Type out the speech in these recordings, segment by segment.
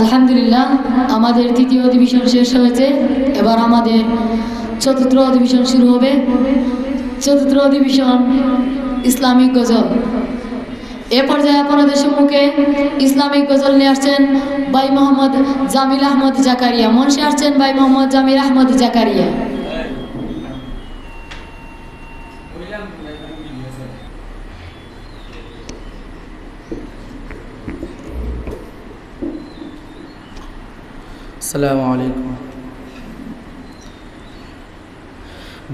আলহামদুলিল্লাহ, আমাদের তৃতীয় অধিবেশন শেষ হয়েছে। এবার আমাদের চতুর্থ অধিবেশন শুরু হবে। চতুর্থ অধিবেশন ইসলামিক গজল। এ পর্যায়ে আপনাদের সম্মুখে ইসলামিক গজল নিয়ে আসছেন ভাই মোহাম্মদ জামিল আহমদ জাকারিয়া। মঞ্চে আসছেন ভাই মোহাম্মদ জামিল আহমদ জাকারিয়া। আসসালামু আলাইকুম।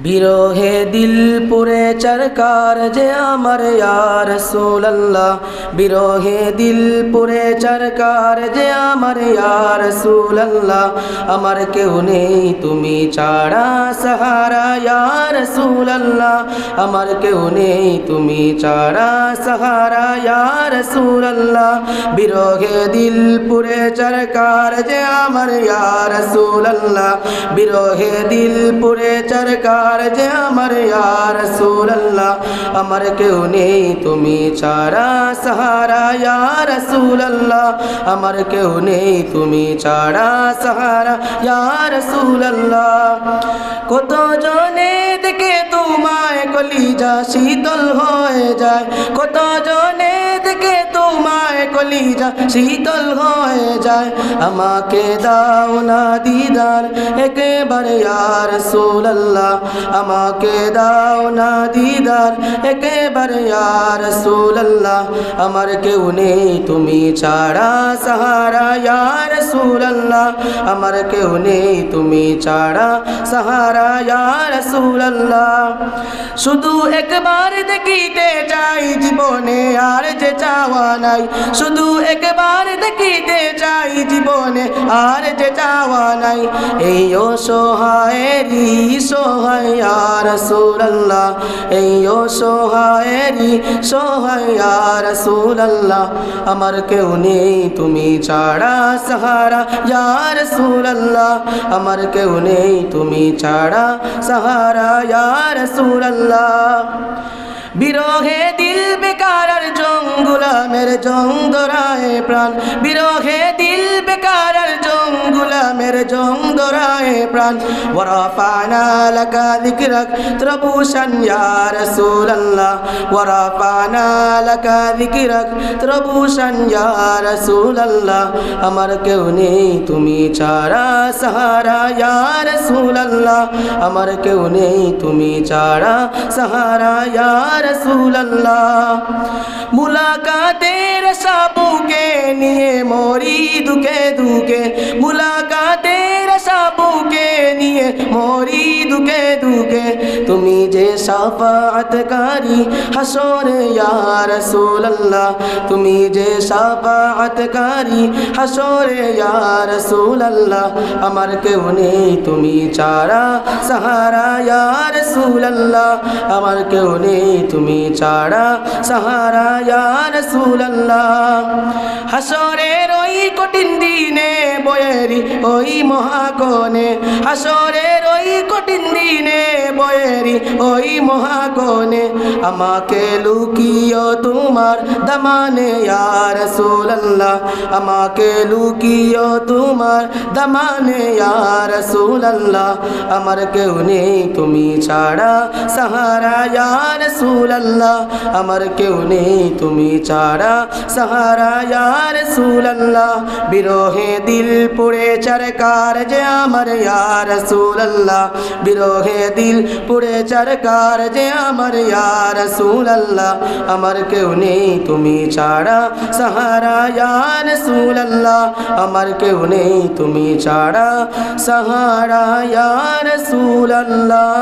বিরোহে দিল পুরে চরকার যে আমার ইয়ার সুল্লাহ বিরহে দিল পুরে চরকার যে আমার ইয়ার সুল্লাহ আমার কেউ নেই, তুমি ছাড়া সাহারা ইয়ার সুল্লাহ আমার কেউ নেই, তুমি ছাড়া সাহারা ইয়ার সুল্লাহ বিরহে দিল পুরে চরকার যে আমার ইয়ার সুল্লাহ বিরহে দিল পুরে চরকার যে আমার ইয়ার সুল্লাহ আমার কেউ নেই, তুমি ছাড়া সাহারা ইয়ার সুল্লাহ আমার কেউ নেই তুমি ছাড়া সাহারা ইয়ার সুল্লাহ কত জনে দেখে তোমায় কলিজা শীতল হয়ে যায় কলিজা শীতল হয়ে যায়। আমাকে দাও না দিদার, একেবারে ইয়ার সুল্লাহ আমাকে দাও না দিদার, একেবারে ইয়ার সুল্লাহ আমার কেউ নেই, তুমি ছাড়া সাহারা ইয়ার সুল্লাহ আমার কেউ নেই, তুমি ছাড়া সাহারা ইয়ার সুল্লাহ শুধু একবার দেখিতে চাই জীবনে আর যে চাওয়া নাই, শুধু একবার দেখিতে চাই জীবনে, আর যে চাওয়া নাই, এই অসহায়েরই সহায় আর সুল্লাহ এই অসহায়েরই সহায় আর সুল্লাহ আমার কেউ নেই, তুমি ছাড়া সাহারা, ইয়ার সুল্লাহ আমার কেউ নেই, তুমি ছাড়া সাহারা, ইয়ার সুল্লাহ বিরহে দিল বেকার জঙ্গুলামের জঙ্গরায় প্রাণ। বিরহে জঙ্গুলামের জঙ্গরায় প্রাণ। ওরাফানা লাকা যিকরাক, ত্রবুশান ইয়া রাসূলুল্লাহ। ওরাফানা লাকা রাসূলুল্লাহ। আমার কেউ নেই তুমি ছাড়া, সাহারা ইয়া রাসূলুল্লাহ। আমার কেউ নেই তুমি ছাড়া, সাহারা ইয়া রসুল্লাহ মুলাকাতের সাবুকে নিয়ে মরি দুকে দুকে। মুলাকাতের সাবুকে নিয়ে মরি তুমি যে সাফাতকারী হাসরে ইয়া রসুল্লাহ তুমি যে সাফাতকারী হাসরে ইয়া রসুল্লাহ আমার কেউ নেই, তুমি ছাড়া সাহারা ইয়া রসুল্লাহ আমার কেউ নেই, তুমি ছাড়া সাহারা ইয়া রসুল্লাহ হাসরের ওই কঠিন দিনে বয়েরি ওই মহাকনে হাসরের ওই কঠিন বয়েরি ওই মহাকনে আমাকে লুকিও তোমার দমানে, ইয়া রসুল্লাহ আমাকে লুকিও তোমার দমানে, ইয়া রসুল্লাহ আমার কেউ নেই তুমি ছাড়া সাহারা, ইয়া রসুল্লাহ আমার কেউ নেই তুমি ছাড়া সাহারা, ইয়া রসুল্লাহ বিরহে দিল পুড়ে চরকার যে আমার, ইয়া রসুল্লাহ বিরহে দিল পুড়ে চরকার যে আমার ইয়া রসুল্লাহ আমার কেউ নেই, তুমি ছাড়া। সাহারা, ইয়া রসুল্লাহ আমার কেউ নেই, তুমি ছাড়া। সাহারা, ইয়া রসুল্লাহ